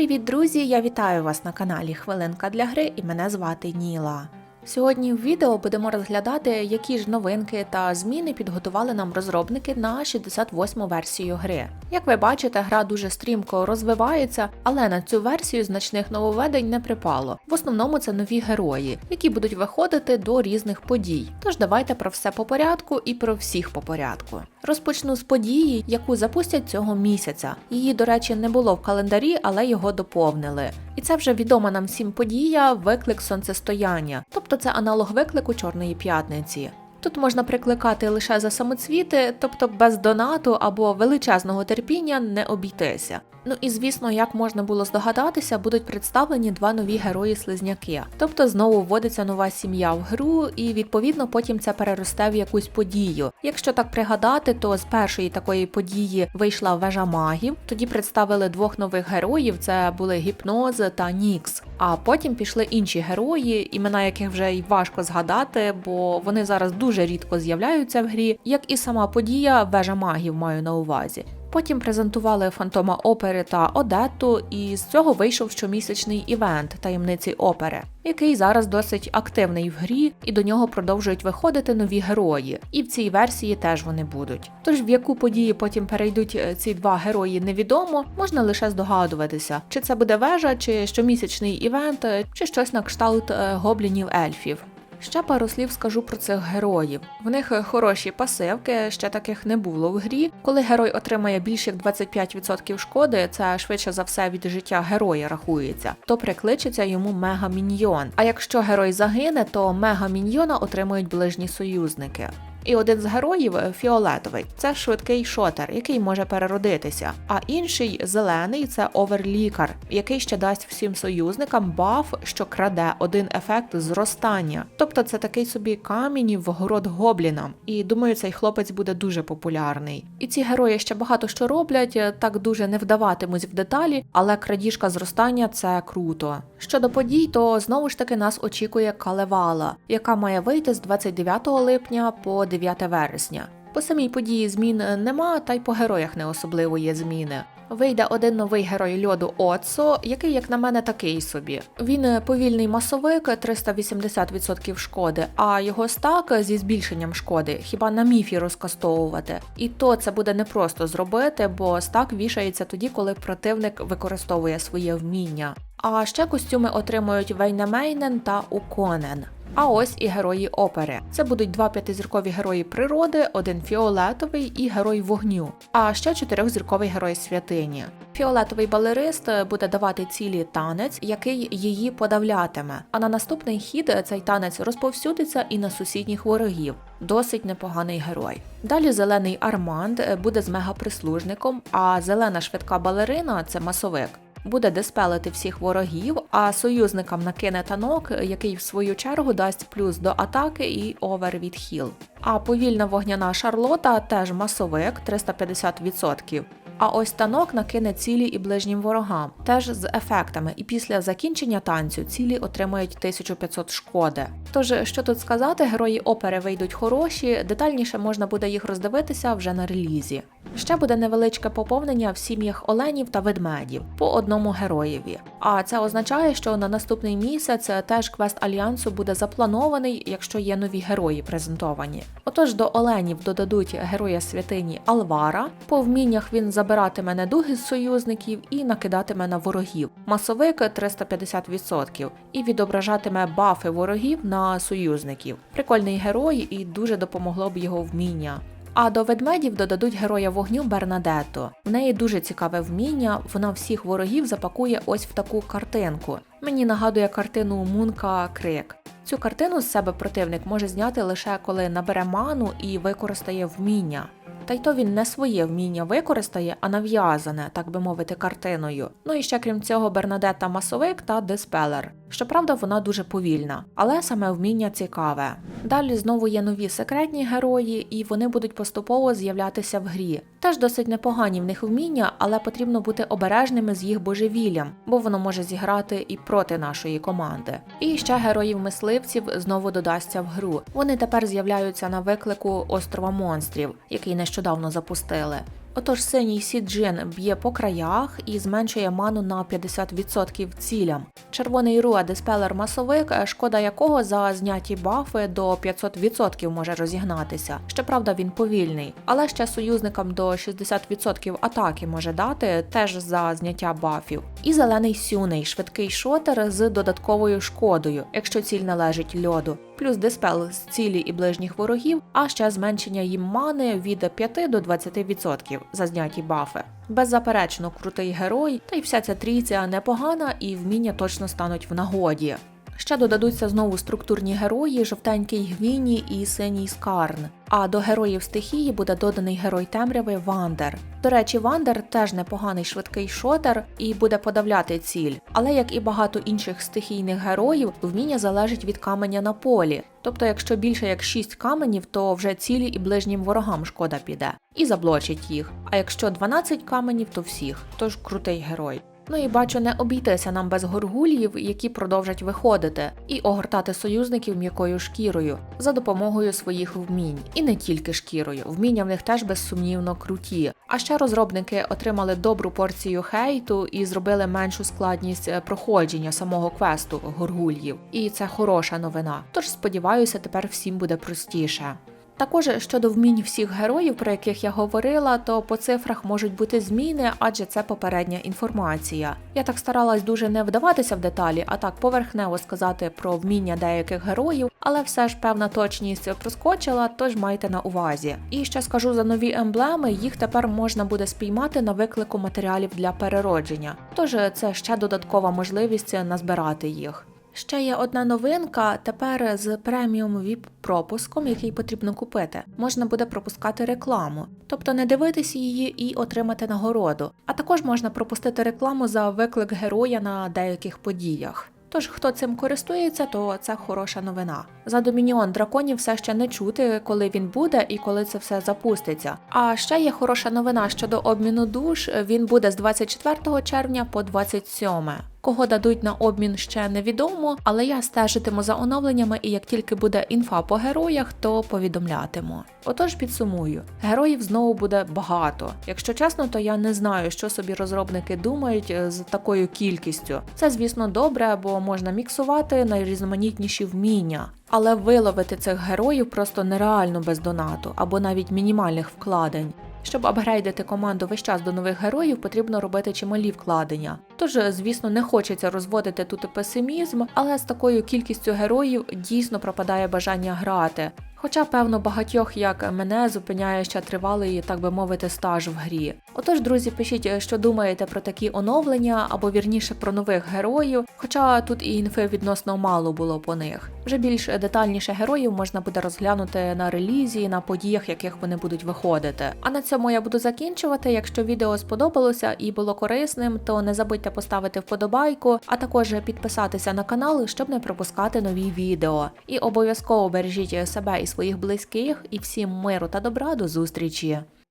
Привіт, друзі! Я вітаю вас на каналі Хвилинка для гри і мене звати Ніла. Сьогодні в відео будемо розглядати, які ж новинки та зміни підготували нам розробники на 68 версію гри. Як ви бачите, гра дуже стрімко розвивається, але на цю версію значних нововведень не припало. В основному це нові герої, які будуть виходити до різних подій. Тож давайте про все по порядку і про всіх по порядку. Розпочну з події, яку запустять цього місяця. Її, до речі, не було в календарі, але його доповнили. І це вже відома нам всім подія виклик сонцестояння, тобто це аналог виклику Чорної п'ятниці. Тут можна прикликати лише за самоцвіти, тобто без донату або величезного терпіння не обійтися. Ну і звісно, як можна було здогадатися, будуть представлені два нові герої-слизняки. Тобто знову вводиться нова сім'я в гру, і відповідно потім це переросте в якусь подію. Якщо так пригадати, то з першої такої події вийшла вежа магів. Тоді представили двох нових героїв: це були гіпноз та Нікс. А потім пішли інші герої, імена яких вже й важко згадати, бо вони зараз дуже рідко з'являються в грі, як і сама подія вежа магів маю на увазі. Потім презентували фантома опери та Одетту, і з цього вийшов щомісячний івент таємниці опери, який зараз досить активний в грі, і до нього продовжують виходити нові герої. І в цій версії теж вони будуть. Тож в яку подію потім перейдуть е, ці два герої, невідомо, можна лише здогадуватися, чи це буде вежа, чи щомісячний івент, е, чи щось на кшталт е, гоблінів ельфів. Ще пару слів скажу про цих героїв. В них хороші пасивки, ще таких не було в грі. Коли герой отримає більше як 25% шкоди, це швидше за все від життя героя рахується, то прикличеться йому мега-міньйон. А якщо герой загине, то мега-міньйона отримують ближні союзники. І один з героїв фіолетовий це швидкий шотер, який може переродитися. А інший зелений це оверлікар, який ще дасть всім союзникам баф, що краде один ефект зростання. Тобто це такий собі камінь в город гоблінам. І думаю, цей хлопець буде дуже популярний. І ці герої ще багато що роблять, так дуже не вдаватимуть в деталі, але крадіжка зростання це круто. Щодо подій, то знову ж таки нас очікує Калевала, яка має вийти з 29 липня по 9 вересня. По самій події змін нема, та й по героях не особливо є зміни. Вийде один новий герой льоду Оцо, який, як на мене, такий собі. Він повільний масовик, 380% шкоди, а його стак зі збільшенням шкоди, хіба на міфі розкастовувати. І то це буде непросто зробити, бо стак вішається тоді, коли противник використовує своє вміння. А ще костюми отримують Вейнемейнен та Уконен. А ось і герої опери. Це будуть два п'ятизіркові герої природи, один фіолетовий і герой вогню, а ще чотирьохзірковий герой святині. Фіолетовий балерист буде давати цілі танець, який її подавлятиме. А на наступний хід цей танець розповсюдиться і на сусідніх ворогів. Досить непоганий герой. Далі зелений Арманд буде з мегаприслужником, а зелена швидка балерина це масовик буде диспелити всіх ворогів, а союзникам накине танок, який в свою чергу дасть плюс до атаки і овер від хіл. А повільна вогняна шарлота теж масовик 350%. А ось танок накине цілі і ближнім ворогам, теж з ефектами, і після закінчення танцю цілі отримають 1500 шкоди. Тож, що тут сказати, герої опери вийдуть хороші, детальніше можна буде їх роздивитися вже на релізі. Ще буде невеличке поповнення в сім'ях оленів та ведмедів по одному героєві. А це означає, що на наступний місяць теж квест альянсу буде запланований, якщо є нові герої презентовані. Отож до оленів додадуть героя святині Алвара. По вміннях він забиратиме недуги з союзників і накидатиме на ворогів. Масовик 350% і відображатиме бафи ворогів на союзників. Прикольний герой і дуже допомогло б його вміння. А до ведмедів додадуть героя вогню Бернадетто. В неї дуже цікаве вміння, вона всіх ворогів запакує ось в таку картинку. Мені нагадує картину Мунка Крик. Цю картину з себе противник може зняти лише коли набере ману і використає вміння. Та й то він не своє вміння використає, а нав'язане, так би мовити, картиною. Ну і ще крім цього, Бернадетта масовик та диспелер. Щоправда, вона дуже повільна, але саме вміння цікаве. Далі знову є нові секретні герої, і вони будуть поступово з'являтися в грі. Теж досить непогані в них вміння, але потрібно бути обережними з їх божевіллям, бо воно може зіграти і проти нашої команди. І ще героїв мисливців знову додасться в гру. Вони тепер з'являються на виклику острова монстрів, який нещодавно запустили. Отож, синій Сіджин б'є по краях і зменшує ману на 50% цілям. Червоний Руа диспелер масовик, е, шкода якого за зняті бафи до 500% може розігнатися. Щоправда, він повільний, але ще союзникам до 60% атаки може дати теж за зняття бафів. І зелений сюний, швидкий шотер з додатковою шкодою, якщо ціль належить льоду. Плюс диспел з цілі і ближніх ворогів, а ще зменшення їм мани від 5 до 20% за зняті бафи. Беззаперечно крутий герой, та й вся ця трійця непогана і вміння точно стануть в нагоді. Ще додадуться знову структурні герої, жовтенький Гвіні і синій Скарн. А до героїв стихії буде доданий герой темряви Вандер. До речі, Вандер теж непоганий швидкий шотер і буде подавляти ціль. Але як і багато інших стихійних героїв, вміння залежить від каменя на полі. Тобто, якщо більше як 6 каменів, то вже цілі і ближнім ворогам шкода піде і заблочить їх. А якщо 12 каменів, то всіх. Тож крутий герой. Ну і бачу, не обійтися нам без горгулів, які продовжать виходити, і огортати союзників м'якою шкірою за допомогою своїх вмінь. І не тільки шкірою. Вміння в них теж безсумнівно круті. А ще розробники отримали добру порцію хейту і зробили меншу складність е, проходження самого квесту горгульїв. І це хороша новина. Тож сподіваюся, тепер всім буде простіше. Також щодо вмінь всіх героїв, про яких я говорила, то по цифрах можуть бути зміни, адже це попередня інформація. Я так старалась дуже не вдаватися в деталі, а так поверхнево сказати про вміння деяких героїв, але все ж певна точність проскочила, тож майте на увазі. І ще скажу за нові емблеми, їх тепер можна буде спіймати на виклику матеріалів для переродження. Тож це ще додаткова можливість назбирати їх. Ще є одна новинка. Тепер з преміум vip пропуском, який потрібно купити, можна буде пропускати рекламу, тобто не дивитися її і отримати нагороду. А також можна пропустити рекламу за виклик героя на деяких подіях. Тож, хто цим користується, то це хороша новина. За домініон драконів все ще не чути, коли він буде і коли це все запуститься. А ще є хороша новина щодо обміну душ. Він буде з 24 червня по 27. Кого дадуть на обмін ще невідомо, але я стежитиму за оновленнями, і як тільки буде інфа по героях, то повідомлятиму. Отож підсумую, героїв знову буде багато. Якщо чесно, то я не знаю, що собі розробники думають е, з такою кількістю. Це, звісно, добре, бо можна міксувати найрізноманітніші вміння. Але виловити цих героїв просто нереально без донату або навіть мінімальних вкладень. Щоб апгрейдити команду весь час до нових героїв, потрібно робити чималі вкладення. Тож, звісно, не хочеться розводити тут песимізм, але з такою кількістю героїв дійсно пропадає бажання грати. Хоча, певно, багатьох, як мене, зупиняє ще тривалий, так би мовити, стаж в грі. Отож, друзі, пишіть, що думаєте про такі оновлення, або вірніше про нових героїв, хоча тут і інфи відносно мало було по них. Вже більш детальніше героїв можна буде розглянути на релізі, на подіях, яких вони будуть виходити. А на цьому я буду закінчувати. Якщо відео сподобалося і було корисним, то не забудьте поставити вподобайку, а також підписатися на канал, щоб не пропускати нові відео. І обов'язково бережіть себе і своїх близьких, і всім миру та добра до зустрічі!